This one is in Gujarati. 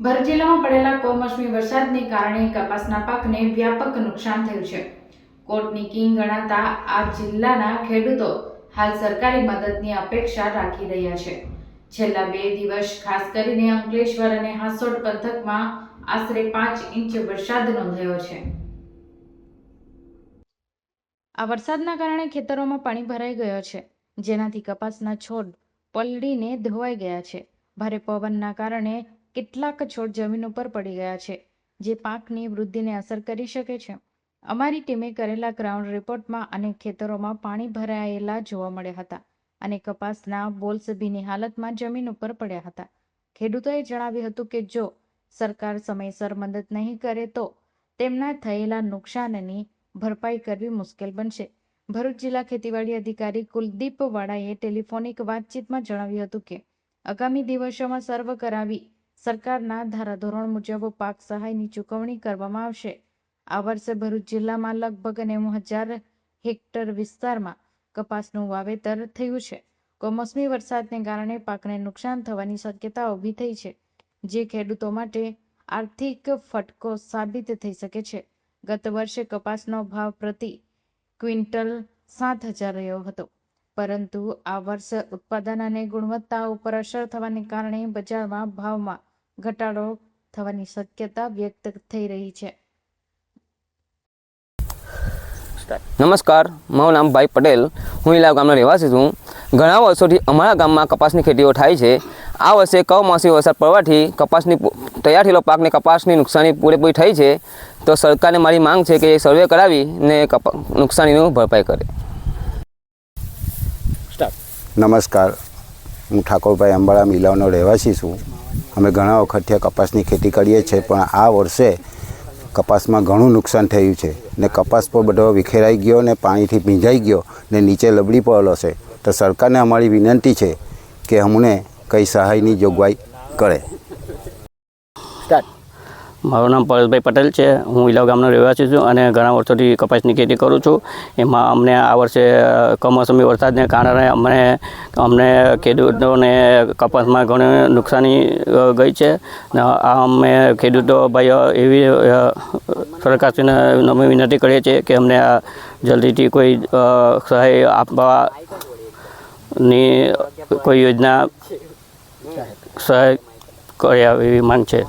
ભરૂચ જિલ્લામાં પડેલા કમોસમી વરસાદને કારણે કપાસના પાકને વ્યાપક નુકસાન થયું છે. કોર્ટની કિંગ ગણાતા આ જિલ્લાના ખેડૂતો હાલ સરકારી મદદની અપેક્ષા રાખી રહ્યા છે. છેલ્લા બે દિવસ ખાસ કરીને અંકલેશ્વર અને હાસોડ પંથકમાં આશરે પાંચ ઇંચ વરસાદ નોંધાયો છે. આ વરસાદના કારણે ખેતરોમાં પાણી ભરાઈ ગયો છે. જેનાથી કપાસના છોડ પલળીને ધોવાઈ ગયા છે. ભારે પવનના કારણે કેટલાક છોડ જમીન ઉપર પડી ગયા છે, જે પાકની વૃદ્ધિને અસર કરી શકે છે. અમારી ટીમે કરેલા ગ્રાઉન્ડ રિપોર્ટમાં અનેક ખેતરોમાં પાણી ભરાયેલા જોવા મળ્યા હતા અને કપાસના બોલ્સ હાલતમાં જમીન ઉપર પડ્યા હતા. ખેડૂતોએ જણાવ્યું હતું કે જો સરકાર સમયસર મદદ નહીં કરે તો તેમના થયેલા નુકસાનની ભરપાઈ કરવી મુશ્કેલ બનશે. ભરૂચ જિલ્લા ખેતીવાડી અધિકારી કુલદીપ વાળાએ ટેલિફોનિક વાતચીતમાં જણાવ્યું હતું કે, આગામી દિવસોમાં સર્વ કરાવી સરકારના ધારાધોરણ મુજબ પાક સહાયની ચૂકવણી કરવામાં આવશે. આ વર્ષે ભરૂચ જિલ્લામાં લગભગ નેવું હજાર હેક્ટર વિસ્તારમાં કપાસનું વાવેતર થયું છે. કમોસમી વરસાદને કારણે પાકને નુકસાન થવાની શક્યતા ઊભી થઈ છે, જે ખેડૂતો માટે આર્થિક ફટકો સાબિત થઈ શકે છે. ગત વર્ષે કપાસનો ભાવ પ્રતિ ક્વિન્ટલ સાત હજાર રહ્યો હતો, પરંતુ આ વર્ષે ઉત્પાદન અને ગુણવત્તા ઉપર અસર થવાને કારણે બજારમાં ભાવમાં ઘટાડો થવાની શક્યતા વ્યક્ત થઈ રહી છે. નમસ્કાર મારું નામ ભાઈ પટેલ. હું ઇલા ગામનો રહેવાસી છું. ઘણા વર્ષોથી અમારા ગામમાં કપાસની ખેતીઓ થાય છે. આ વર્ષે કમોસમી વરસાદ પડવાથી કપાસની તૈયાર થયેલો પાકને કપાસની નુકસાની પૂરેપૂરી થઈ છે. તો સરકારને મારી માંગ છે કે સર્વે કરાવીને કપા નુકસાનીનું ભરપાઈ કરે. નમસ્કાર. હું ઠાકોરભાઈ અંબાળા મિલાવનો રહેવાસી છું. અમે ઘણા વખતથી કપાસની ખેતી કરીએ છીએ, પણ આ વર્ષે કપાસમાં ઘણું નુકસાન થયું છે. ને કપાસ પર બધો વિખેરાઈ ગયો ને પાણીથી ભીંજાઈ ગયો ને નીચે લબડી પડેલો છે. તો સરકારને અમારી વિનંતી છે કે અમને કંઈ સહાયની જોગવાઈ કરે. મારું નામ પરેશભાઈ પટેલ છે. હું ઇલાવ ગામનો રહેવાસી છું અને ઘણા વર્ષોથી કપાસની ખેતી કરું છું. એમાં અમને આ વર્ષે કમોસમી વરસાદને કારણે અમને અમને ખેડૂતોને કપાસમાં ઘણી નુકસાની ગઈ છે. આ અમે ખેડૂતો ભાઈઓ એવી સરકારશ્રીને અમે વિનંતી કરીએ છીએ કે અમને જલ્દીથી કોઈ સહાય આપવાની કોઈ યોજના સહાય કરી આવે એવી માંગ છે.